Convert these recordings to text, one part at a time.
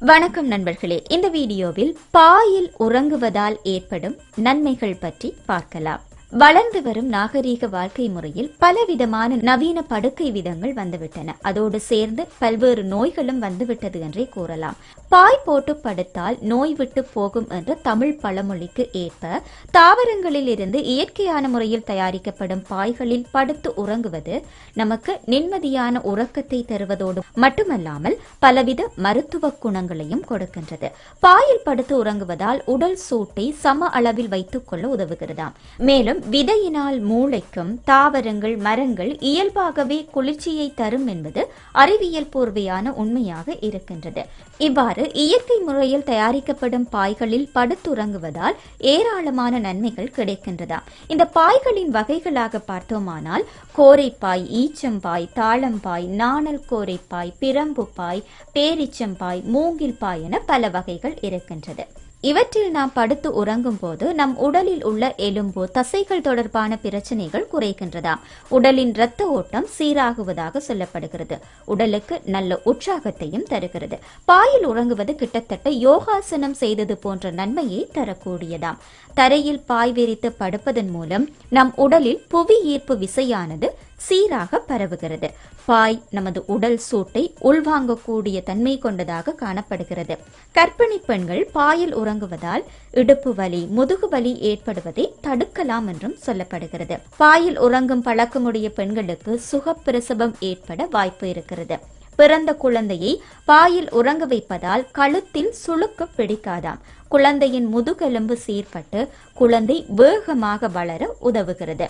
வணக்கம் நண்பர்களே. இந்த வீடியோவில் பாயில் உறங்குவதால் ஏற்படும் நன்மைகள் பற்றி பார்க்கலாம். வளர்ந்து வரும் நாகரீக வாழ்க்கை முறையில் பலவிதமான நவீன படுக்கை விதங்கள் வந்துவிட்டன. அதோடு சேர்ந்து பல்வேறு நோய்களும் வந்துவிட்டது என்றே கூறலாம். பாய் போட்டு படுத்தால் நோய் விட்டு போகும் என்ற தமிழ் பழமொழிக்கு ஏற்ப தாவரங்களில் இருந்து இயற்கையான முறையில் தயாரிக்கப்படும் பாய்களில் படுத்து உறங்குவது நமக்கு நிம்மதியான உறக்கத்தை தருவதோடு மட்டுமல்லாமல் பலவித மருத்துவ குணங்களையும் கொடுக்கின்றது. பாயில் படுத்து உறங்குவதால் உடல் சூட்டை சம அளவில் வைத்துக் கொள்ள உதவுகிறதாம். மேலும் விதையினால் மூளைக்கும் தாவரங்கள் மரங்கள் இயல்பாகவே குளிர்ச்சியை தரும் என்பது அறிவியல் பூர்வையான உண்மையாக இருக்கின்றது. இவ்வாறு இயற்கை முறையில் தயாரிக்கப்படும் பாய்களில் படுத்துறங்குவதால் ஏராளமான நன்மைகள் கிடைக்கின்றதாம் இந்த பாய்களின் வகைகளாக பார்த்தோமானால் கோரைப்பாய் ஈச்சம்பாய் தாளம்பாய் நாணல் கோரைப்பாய் பிரம்பு பாய் பேரிச்சம்பாய் மூங்கில் பாய் என பல வகைகள் இருக்கின்றது. இவற்றில் நாம் படுத்து உறங்கும் போது நம் உடலில் உள்ள எலும்பு தசைகள் தொடர்பான பிரச்சனைகள் குறைகின்றதாம் உடலின் இரத்த ஓட்டம் சீராகுவதாக சொல்லப்படுகிறது. உடலுக்கு நல்ல உற்சாகத்தையும் தருகிறது. பாயில் உறங்குவது கிட்டத்தட்ட யோகாசனம் செய்தது போன்ற நன்மையை தரக்கூடியதாம் தரையில் பாய் விரித்து படுப்பதன் மூலம் நம் உடலில் புவி ஈர்ப்பு விசையானது சீராக பரவுகிறது. பாய் நமது உடல் சூட்டை உள்வாங்கக்கூடிய தன்மை கொண்டதாக காணப்படுகிறது. கர்ப்பிணி பெண்கள் பாயில் உறங்குவதால் இடுப்பு வலி முதுகு வலி ஏற்படுவதை தடுக்கலாம் என்றும் சொல்லப்படுகிறது. பாயில் உறங்கும் பழக்கமுடைய பெண்களுக்கு சுகப்பிரசவம் ஏற்பட வாய்ப்பு இருக்கிறது. பிறந்த குழந்தையை பாயில் உறங்க வைப்பதால் கழுத்தில் சுளுக்கு பிடிக்காதாம். குழந்தையின் முதுகெலும்பு சீர்பட்டு குழந்தை வேகமாக வளர உதவுகிறது.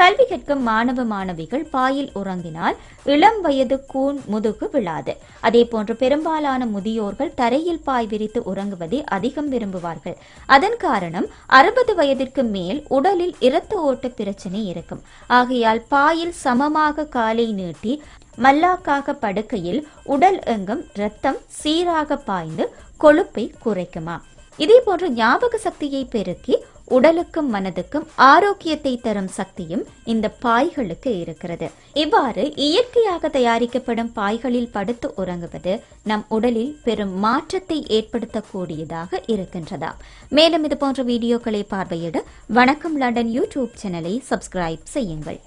கல்வி கற்கும் மாணவ மாணவிகள் பாயில் உறங்கினால் இளம் வயது கூன் முதுகு விழாது. அதே போன்று பெரும்பாலான முதியோர்கள் தரையில் பாய் விரித்து உறங்குவதை அதிகம் விரும்புவார்கள். அதன் காரணம் அறுபது வயதிற்கு மேல் உடலில் இரத்த ஓட்ட பிரச்சனை இருக்கும். ஆகையால் பாயில் சமமாக காலை நீட்டி மல்லாக்காக படுக்கையில் உடல் எங்கும் இரத்தம் சீராக பாய்ந்து கொழுப்பை குறைக்குமா? இதே போன்று ஞாபக சக்தியை பெருக்கி உடலுக்கும் மனதுக்கும் ஆரோக்கியத்தை தரும் சக்தியும் இந்த பாய்களுக்கு இருக்கிறது. இவ்வாறு இயற்கையாக தயாரிக்கப்படும் பாய்களில் படுத்து உறங்குவது நம் உடலில் பெரும் மாற்றத்தை ஏற்படுத்தக்கூடியதாக இருக்கின்றதா. மேலும் இது போன்ற வீடியோக்களை பார்வையிட வணக்கம் லண்டன் யூடியூப் சேனலை சப்ஸ்கிரைப் செய்யுங்கள்.